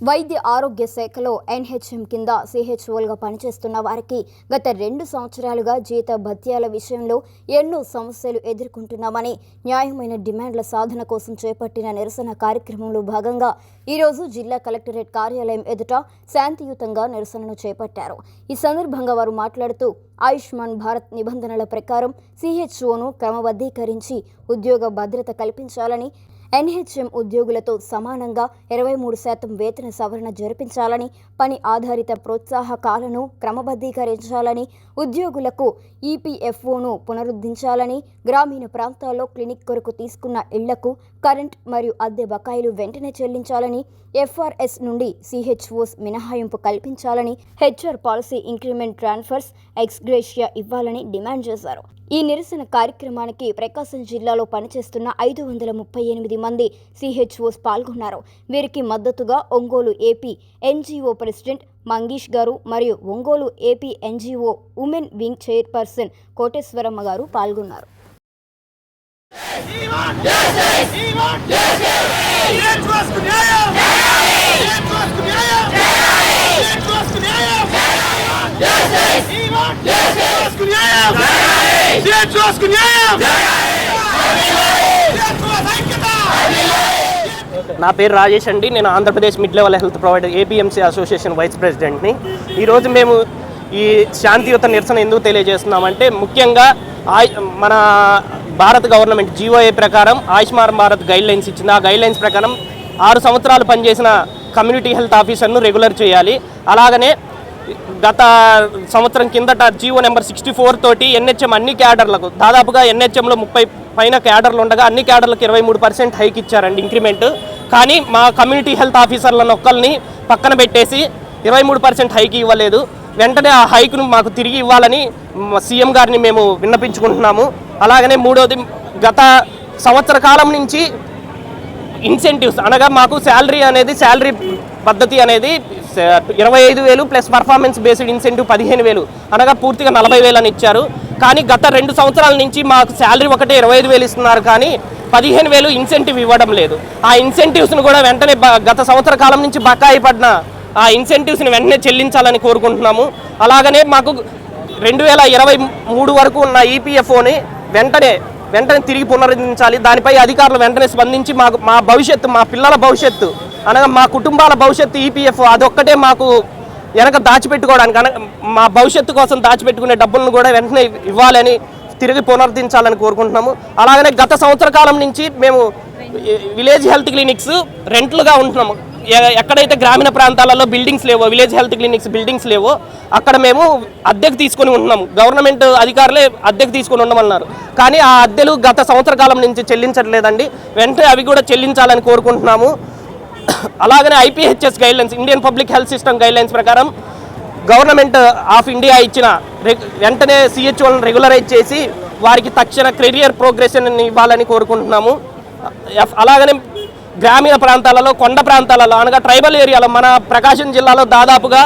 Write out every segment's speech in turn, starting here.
వైద్య ఆరోగ్య శాఖలో ఎన్హెచ్ఎం కింద సిహెచ్ఓలుగా పనిచేస్తున్న వారికి గత రెండు సంవత్సరాలుగా జీత భత్యాల విషయంలో ఎన్నో సమస్యలు ఎదుర్కొంటున్నామని న్యాయమైన డిమాండ్ల సాధన కోసం చేపట్టిన నిరసన కార్యక్రమంలో భాగంగా ఈరోజు జిల్లా కలెక్టరేట్ కార్యాలయం ఎదుట శాంతియుతంగా నిరసనను చేపట్టారు. ఈ సందర్భంగా వారు మాట్లాడుతూ ఆయుష్మాన్ భారత్ నిబంధనల ప్రకారం సిహెచ్ఓను క్రమబద్ధీకరించి ఉద్యోగ భద్రత కల్పించాలని ఎన్హెచ్ఎం ఉద్యోగులతో సమానంగా ఇరవై మూడు శాతం వేతన సవరణ జరిపించాలని పని ఆధారిత ప్రోత్సాహకాలను క్రమబద్ధీకరించాలని ఉద్యోగులకు ఈపీఎఫ్ఓను పునరుద్ధరించాలని గ్రామీణ ప్రాంతాల్లో క్లినిక్ కొరకు తీసుకున్న ఇళ్ళకు కరెంట్ మరియు అద్దె బకాయిలు వెంటనే చెల్లించాలని ఎఫ్ఆర్ఎస్ నుండి సిహెచ్ఓస్ మినహాయింపు కల్పించాలని HR policy increment transfers ex gratia ఇవ్వాలని డిమాండ్ చేశారు. ఈ నిరసన కార్యక్రమానికి ప్రకాశం జిల్లాలో పనిచేస్తున్న ఐదు వందల ముప్పై ఎనిమిది మంది సిహెచ్ఓస్ పాల్గొన్నారు వీరికి మద్దతుగా Ongole AP NGO president Mangesh garu మరియు Ongole AP NGO women wing chairperson Koteswaramma garu పాల్గొన్నారు నా పేరు రాజేష్ అండి. నేను Andhra Pradesh mid level health provider APMC association vice ప్రెసిడెంట్ని. ఈరోజు మేము ఈ శాంతియుత నిరసన ఎందుకు తెలియజేస్తున్నామంటే ముఖ్యంగా ఆయ మన భారత గవర్నమెంట్ జీఓఏ ప్రకారం ఆయుష్మాన్ భారత్ గైడ్ లైన్స్ ఇచ్చింది. ఆ గైడ్ లైన్స్ ప్రకారం ఆరు సంవత్సరాలు పనిచేసిన కమ్యూనిటీ హెల్త్ ఆఫీసర్ను రెగ్యులర్ చేయాలి. అలాగనే గత సంవత్సరం కిందట జీవో నెంబర్ సిక్స్టీ ఫోర్ తోటి ఎన్హెచ్ఎం అన్ని క్యాడర్లకు దాదాపుగా ఎన్హెచ్ఎంలో ముప్పై పైన క్యాడర్లు ఉండగా అన్ని క్యాడర్లకు ఇరవై మూడు పర్సెంట్ హైక్ ఇచ్చారండి ఇంక్రిమెంట్. కానీ మా కమ్యూనిటీ హెల్త్ ఆఫీసర్లను ఒక్కరిని పక్కన పెట్టేసి ఇరవై మూడు పర్సెంట్ హైక్ ఇవ్వలేదు. వెంటనే ఆ హైక్ను మాకు తిరిగి ఇవ్వాలని సీఎం గారిని మేము విన్నపించుకుంటున్నాము. అలాగనే మూడోది గత సంవత్సర కాలం నుంచి ఇన్సెంటివ్స్ అనగా మాకు శాలరీ అనేది శాలరీ పద్ధతి అనేది ఇరవై ఐదు వేలు ప్లస్ పర్ఫార్మెన్స్ బేస్డ్ ఇన్సెంటివ్ పదిహేను వేలు. అనగా పూర్తిగా నలభై వేలు అని ఇచ్చారు. కానీ గత రెండు సంవత్సరాల నుంచి మాకు శాలరీ ఒకటే ఇరవై ఐదు వేలు ఇస్తున్నారు కానీ పదిహేను వేలు ఇన్సెంటివ్ ఇవ్వడం లేదు. ఆ ఇన్సెంటివ్స్ను కూడా వెంటనే గత సంవత్సర కాలం నుంచి బకాయి పడిన ఆ ఇన్సెంటివ్స్ని వెంటనే చెల్లించాలని కోరుకుంటున్నాము. అలాగనే మాకు రెండు వేల ఇరవై మూడు వరకు ఉన్న ఈపీఎఫ్ఓని వెంటనే వెంటనే తిరిగి పునరుద్ధరించాలి. దానిపై అధికారులు వెంటనే స్పందించి మాకు మా భవిష్యత్తు మా పిల్లల భవిష్యత్తు అనగా మా కుటుంబాల భవిష్యత్తు ఈపీఎఫ్ అదొక్కటే మాకు వెనక దాచిపెట్టుకోవడానికి అనగా మా భవిష్యత్తు కోసం దాచిపెట్టుకునే డబ్బులను కూడా వెంటనే ఇవ్వాలని తిరిగి పునరుద్ధరించాలని కోరుకుంటున్నాము. అలాగనే గత సంవత్సర కాలం నుంచి మేము విలేజ్ హెల్త్ క్లినిక్స్ రెంట్లుగా ఉంటున్నాము. ఎక్కడైతే గ్రామీణ ప్రాంతాలలో బిల్డింగ్స్ లేవో విలేజ్ హెల్త్ క్లినిక్స్ బిల్డింగ్స్ లేవో అక్కడ మేము అద్దెకు తీసుకొని ఉంటున్నాము. గవర్నమెంట్ అధికారులే అద్దెకు తీసుకొని ఉండమన్నారు. కానీ ఆ అద్దెలు గత సంవత్సర కాలం నుంచి చెల్లించట్లేదండి. వెంటనే అవి కూడా చెల్లించాలని కోరుకుంటున్నాము. అలాగనే IPHS guidelines Indian public health system guidelines ప్రకారం గవర్నమెంట్ ఆఫ్ ఇండియా ఇచ్చిన వెంటనే సిహెచ్ఓలను రెగ్యులరైజ్ చేసి వారికి తక్షణ కెరియర్ ప్రోగ్రెషన్ ఇవ్వాలని కోరుకుంటున్నాము. ఎఫ్- అలాగనే గ్రామీణ ప్రాంతాలలో కొండ ప్రాంతాలలో అనగా ట్రైబల్ ఏరియాలో మన ప్రకాశం జిల్లాలో దాదాపుగా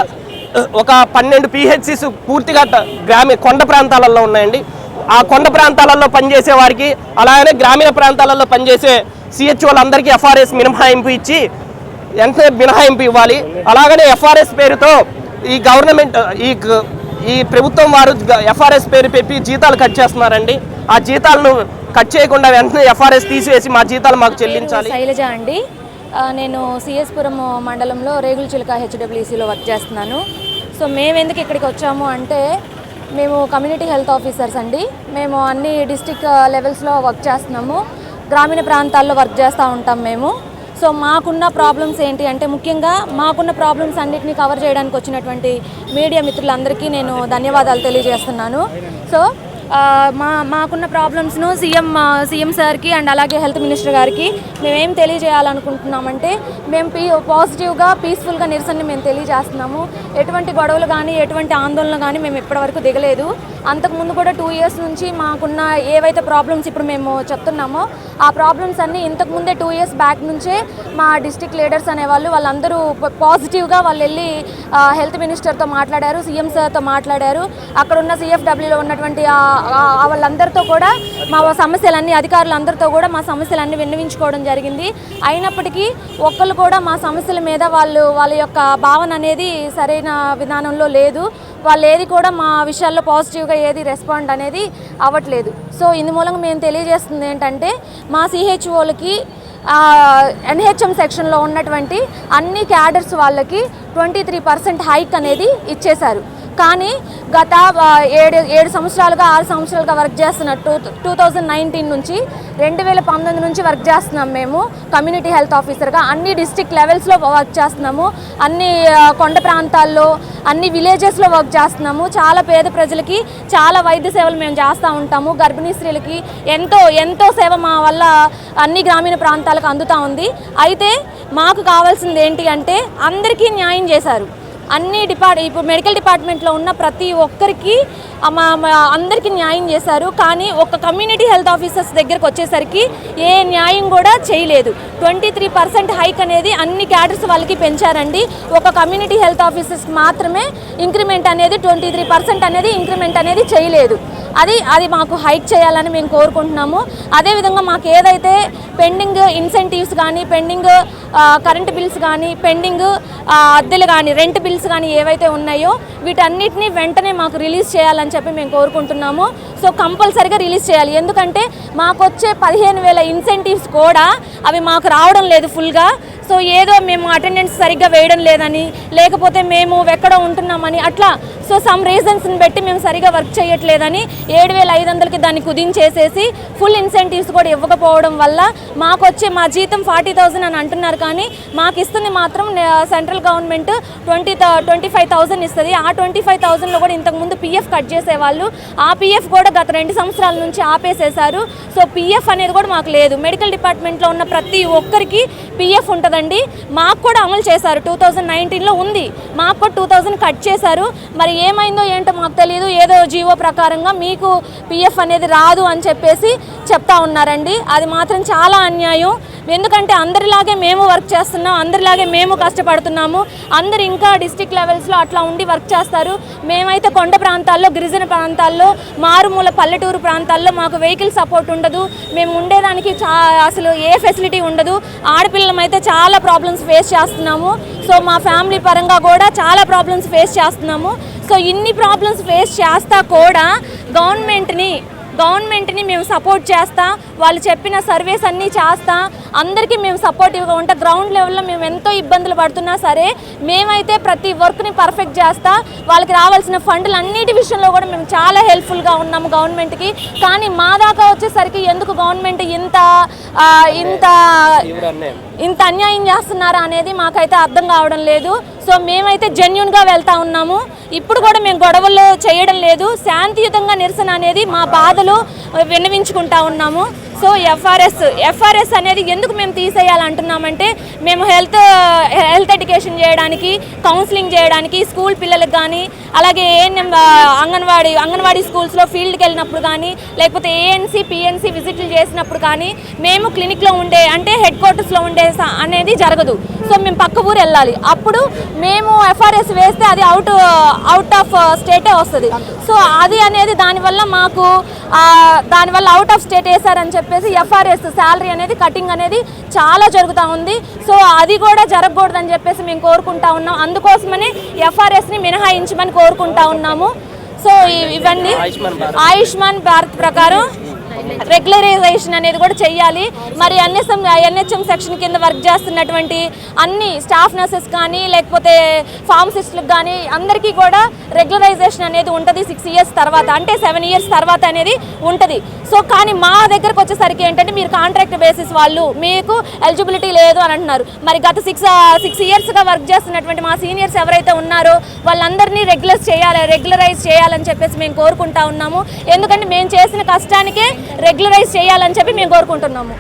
ఒక పన్నెండు పిహెచ్సిస్ పూర్తిగా గ్రామీ గ్రామీణ కొండ ప్రాంతాలలో ఉన్నాయండి. ఆ కొండ ప్రాంతాలలో పనిచేసే వారికి అలాగనే గ్రామీణ ప్రాంతాలలో పనిచేసే సిహెచ్ఓలందరికీ ఎఫ్ఆర్ఎస్ మినహాయింపు ఇచ్చి వెంటనే మినహాయింపు ఇవ్వాలి? అలాగనే ఎఫ్ఆర్ఎస్ పేరుతో ఈ గవర్నమెంట్ ఈ ఈ ప్రభుత్వం వారు ఎఫ్ఆర్ఎస్ పేరు పెట్టి జీతాలు కట్ చేస్తున్నారండి. ఆ జీతాలను కట్ చేయకుండా వెంటనే ఎఫ్ఆర్ఎస్ తీసివేసి మా జీతాలు మాకు చెల్లించాలి. శైలజ అండి. నేను సిఎస్పురం మండలంలో రేగుల చిలుక హెచ్డబ్ల్యూసీలో వర్క్ చేస్తున్నాను. సో మేము ఎందుకు ఇక్కడికి వచ్చాము అంటే మేము కమ్యూనిటీ హెల్త్ ఆఫీసర్స్ అండి. మేము అన్ని డిస్టిక్ లెవెల్స్లో వర్క్ చేస్తున్నాము. గ్రామీణ ప్రాంతాల్లో వర్క్ చేస్తూ ఉంటాం మేము. సో మాకున్న ప్రాబ్లమ్స్ ఏంటి అంటే ముఖ్యంగా మాకున్న ప్రాబ్లమ్స్ అన్నిటిని కవర్ చేయడానికి వచ్చినటువంటి మీడియా మిత్రులందరికీ నేను ధన్యవాదాలు తెలియజేస్తున్నాను. సో మా మాకున్న ప్రాబ్లమ్స్ను సీఎం సీఎం సార్కి అండ్ అలాగే హెల్త్ మినిస్టర్ గారికి మేమేం తెలియజేయాలనుకుంటున్నామంటే మేము పీ పాజిటివ్గా పీస్ఫుల్గా నిరసనని మేము తెలియజేస్తున్నాము. ఎటువంటి గొడవలు కానీ ఎటువంటి ఆందోళన కానీ మేము ఇప్పటివరకు దిగలేదు. అంతకుముందు కూడా టూ ఇయర్స్ నుంచి మాకున్న ఏవైతే ప్రాబ్లమ్స్ ఇప్పుడు మేము చెప్తున్నామో ఆ ప్రాబ్లమ్స్ అన్నీ ఇంతకు ముందే టూ ఇయర్స్ బ్యాక్ నుంచే మా డిస్టిక్ లీడర్స్ అనేవాళ్ళు వాళ్ళందరూ పాజిటివ్గా వాళ్ళు వెళ్ళి హెల్త్ మినిస్టర్తో మాట్లాడారు సీఎం సార్తో మాట్లాడారు. అక్కడ ఉన్న సిఎఫ్డబ్ల్యూలో ఉన్నటువంటి వాళ్ళందరితో కూడా మా సమస్యలన్నీ అధికారులందరితో కూడా మా సమస్యలన్నీ విన్నవించుకోవడం జరిగింది. అయినప్పటికీ ఒక్కళ్ళు కూడా మా సమస్యల మీద వాళ్ళు వాళ్ళ యొక్క భావన అనేది సరైన విధానంలో లేదు. వాళ్ళు ఏది కూడా మా విషయాల్లో పాజిటివ్గా ఏది రెస్పాండ్ అనేది అవ్వట్లేదు. సో ఇందు మూలంగా మేము తెలియజేస్తుంది ఏంటంటే మా సిహెచ్ఓలకి ఎన్హెచ్ఎం సెక్షన్లో ఉన్నటువంటి అన్ని క్యాడర్స్ వాళ్ళకి ట్వంటీ త్రీ పర్సెంట్ హైక్ అనేది ఇచ్చేశారు. కానీ గత ఏడు ఏడు సంవత్సరాలుగా ఆరు సంవత్సరాలుగా వర్క్ చేస్తున్న టూ టూ థౌజండ్ నైన్టీన్ నుంచి రెండు వేల పంతొమ్మిది నుంచి వర్క్ చేస్తున్నాం మేము కమ్యూనిటీ హెల్త్ ఆఫీసర్గా. అన్ని డిస్టిక్ లెవెల్స్లో వర్క్ చేస్తున్నాము. అన్ని కొండ ప్రాంతాల్లో అన్ని విలేజెస్లో వర్క్ చేస్తున్నాము. చాలా పేద ప్రజలకి చాలా వైద్య సేవలు మేము చేస్తూ ఉంటాము. గర్భిణీ స్త్రీలకి ఎంతో ఎంతో సేవ మా వల్ల అన్ని గ్రామీణ ప్రాంతాలకు అందుతూ ఉంది. అయితే మాకు కావాల్సింది ఏంటి అంటే అందరికీ న్యాయం చేశారు. అన్ని డిపార్ట్ ఇప్పుడు మెడికల్ డిపార్ట్మెంట్లో ఉన్న ప్రతి ఒక్కరికి మా మా అందరికీ న్యాయం చేశారు. కానీ ఒక కమ్యూనిటీ హెల్త్ ఆఫీసర్స్ దగ్గరకు వచ్చేసరికి ఏ న్యాయం కూడా చేయలేదు. ట్వంటీ త్రీ పర్సెంట్ హైక్ అనేది అన్ని క్యాడర్స్ వాళ్ళకి పెంచారండి. ఒక కమ్యూనిటీ హెల్త్ ఆఫీసర్స్ మాత్రమే ఇంక్రిమెంట్ అనేది ట్వంటీ త్రీ పర్సెంట్ అనేది ఇంక్రిమెంట్ అనేది చేయలేదు. అది అది మాకు హైక్ చేయాలని మేము కోరుకుంటున్నాము. అదేవిధంగా మాకు ఏదైతే పెండింగ్ ఇన్సెంటివ్స్ కానీ పెండింగ్ కరెంట్ బిల్స్ కానీ పెండింగ్ అద్దెలు కానీ రెంట్ బిల్స్ కానీ ఏవైతే ఉన్నాయో వీటన్నిటిని వెంటనే మాకు రిలీజ్ చేయాలని చెప్పి మేము కోరుకుంటున్నాము. సో కంపల్సరిగా రిలీజ్ చేయాలి. ఎందుకంటే మాకు వచ్చే పదిహేను వేల ఇన్సెంటివ్స్ కూడా అవి మాకు రావడం లేదు ఫుల్గా సో ఏదో మేము అటెండెన్స్ సరిగ్గా వేయడం లేదని లేకపోతే మేము ఎక్కడో ఉంటున్నామని అట్లా. సో సమ్ రీజన్స్ని బట్టి మేము సరిగా వర్క్ చేయట్లేదని ఏడు వేల ఐదు వందలకి దాన్ని కుదించేసేసి ఫుల్ ఇన్సెంటివ్స్ కూడా ఇవ్వకపోవడం వల్ల మాకు వచ్చే మా జీతం ఫార్టీ థౌజండ్ అని అంటున్నారు కానీ మాకు ఇస్తుంది మాత్రం central government twenty twenty five thousand ఇస్తుంది. ఆ ట్వంటీ ఫైవ్ థౌజండ్లో కూడా ఇంతకుముందు పిఎఫ్ కట్ చేసేవాళ్ళు. ఆ పిఎఫ్ కూడా గత రెండు సంవత్సరాల నుంచి ఆపేసేశారు. సో పిఎఫ్ అనేది కూడా మాకు లేదు. మెడికల్ డిపార్ట్మెంట్లో ఉన్న ప్రతి ఒక్కరికి పిఎఫ్ ఉంటుందండి. మాకు కూడా అమలు చేశారు. టూ థౌజండ్ నైన్టీన్లో ఉంది. మాకు కూడా టూ థౌజండ్ కట్ చేశారు. మరి ఏమైందో ఏంటో మాకు తెలియదు ఏదో జీవో ప్రకారంగా మీకు పిఎఫ్ అనేది రాదు అని చెప్పేసి చెప్తా ఉన్నారండి. అది మాత్రం చాలా అన్యాయం. ఎందుకంటే అందరిలాగే మేము వర్క్ చేస్తున్నాం అందరిలాగే మేము కష్టపడుతున్నాము. అందరు ఇంకా డిస్టిక్ లెవెల్స్లో అట్లా ఉండి వర్క్ చేస్తారు. మేమైతే కొండ ప్రాంతాల్లో గిరిజన ప్రాంతాల్లో మారుమూల పల్లెటూరు ప్రాంతాల్లో మాకు వెహికల్ సపోర్ట్ ఉండదు. మేము ఉండేదానికి చా అసలు ఏ ఫెసిలిటీ ఉండదు. ఆడపిల్లలమైతే చాలా ప్రాబ్లమ్స్ ఫేస్ చేస్తున్నాము. సో మా ఫ్యామిలీ పరంగా కూడా చాలా ప్రాబ్లమ్స్ ఫేస్ చేస్తున్నాము. సో ఇన్ని ప్రాబ్లమ్స్ ఫేస్ చేస్తా కూడా గవర్నమెంట్ని గవర్నమెంట్ని మేము సపోర్ట్ చేస్తా వాళ్ళు చెప్పిన సర్వేస్ అన్నీ చేస్తా అందరికీ మేము సపోర్టివ్గా ఉంటాం గ్రౌండ్ లెవెల్లో మేము ఎంతో ఇబ్బందులు పడుతున్నా సరే మేమైతే ప్రతి వర్క్ని పర్ఫెక్ట్ చేస్తా వాళ్ళకి రావాల్సిన ఫండ్లు అన్నిటి విషయంలో కూడా మేము చాలా హెల్ప్ఫుల్గా ఉన్నాము గవర్నమెంట్కి. కానీ మా దాకా వచ్చేసరికి ఎందుకు గవర్నమెంట్ ఇంత ఇంత ఇంత అన్యాయం చేస్తున్నారా అనేది మాకైతే అర్థం కావడం లేదు. సో మేమైతే జెన్యున్గా వెళ్తా ఉన్నాము. ఇప్పుడు కూడా మేము గొడవలు చేయడం లేదు. శాంతియుతంగా నిరసన అనేది మా బాధలు విన్నవించుకుంటా ఉన్నాము. సో ఎఫ్ఆర్ఎస్ ఎఫ్ఆర్ఎస్ అనేది ఎందుకు మేము తీసేయాలంటున్నామంటే మేము హెల్త్ హెల్త్ ఎడ్యుకేషన్ చేయడానికి కౌన్సిలింగ్ చేయడానికి స్కూల్ పిల్లలకు కానీ అలాగే ఏఎన్ఎం అంగన్వాడీ అంగన్వాడీ స్కూల్స్లో ఫీల్డ్కి వెళ్ళినప్పుడు కానీ లేకపోతే ఏఎన్సీ పిఎన్సీ విజిట్లు చేసినప్పుడు కానీ మేము క్లినిక్లో ఉండే అంటే హెడ్ క్వార్టర్స్లో ఉండే అనేది జరగదు. సో మేము పక్క ఊరు వెళ్ళాలి. అప్పుడు మేము ఎఫ్ఆర్ఎస్ వేస్తే అది అవుట్ అవుట్ ఆఫ్ స్టేటే వస్తుంది. సో అది అనేది దానివల్ల మాకు దానివల్ల అవుట్ ఆఫ్ స్టేట్ వేశారని చెప్పేసి ఎఫ్ఆర్ఎస్ శాలరీ అనేది కటింగ్ అనేది చాలా జరుగుతూ ఉంది. సో అది కూడా జరగకూడదని చెప్పేసి మేము కోరుకుంటా ఉన్నాం. అందుకోసమని ఎఫ్ఆర్ఎస్ని మినహాయించమని కోరుకుంటా ఉన్నాము. సో ఇవన్నీ. ఆయుష్మాన్ భారత్ ప్రకారం రెగ్యులరైజేషన్ అనేది కూడా చేయాలి మరి ఎన్ఎస్ఎం ఎన్హెచ్ఎం సెక్షన్ కింద వర్క్ చేస్తున్నటువంటి అన్ని స్టాఫ్ నర్సెస్ కానీ లేకపోతే ఫార్మసిస్టులకు కానీ అందరికీ కూడా రెగ్యులరైజేషన్ అనేది ఉంటుంది సిక్స్ ఇయర్స్ తర్వాత. అంటే సెవెన్ ఇయర్స్ తర్వాత అనేది ఉంటుంది. సో కానీ మా దగ్గరకు వచ్చేసరికి ఏంటంటే మీరు కాంట్రాక్ట్ బేసిస్ వాళ్ళు మీకు ఎలిజిబిలిటీ లేదు అని అంటున్నారు. మరి గత సిక్స్ సిక్స్ ఇయర్స్గా వర్క్ చేస్తున్నటువంటి మా సీనియర్స్ ఎవరైతే ఉన్నారో వాళ్ళందరినీ రెగ్యులర్ చేయాలి రెగ్యులరైజ్ చేయాలని చెప్పేసి మేము కోరుకుంటా ఉన్నాము. ఎందుకంటే మేము చేసిన కష్టానికే రెగ్యులరైజ్ చేయాలని చెప్పి మేము కోరుకుంటున్నాము.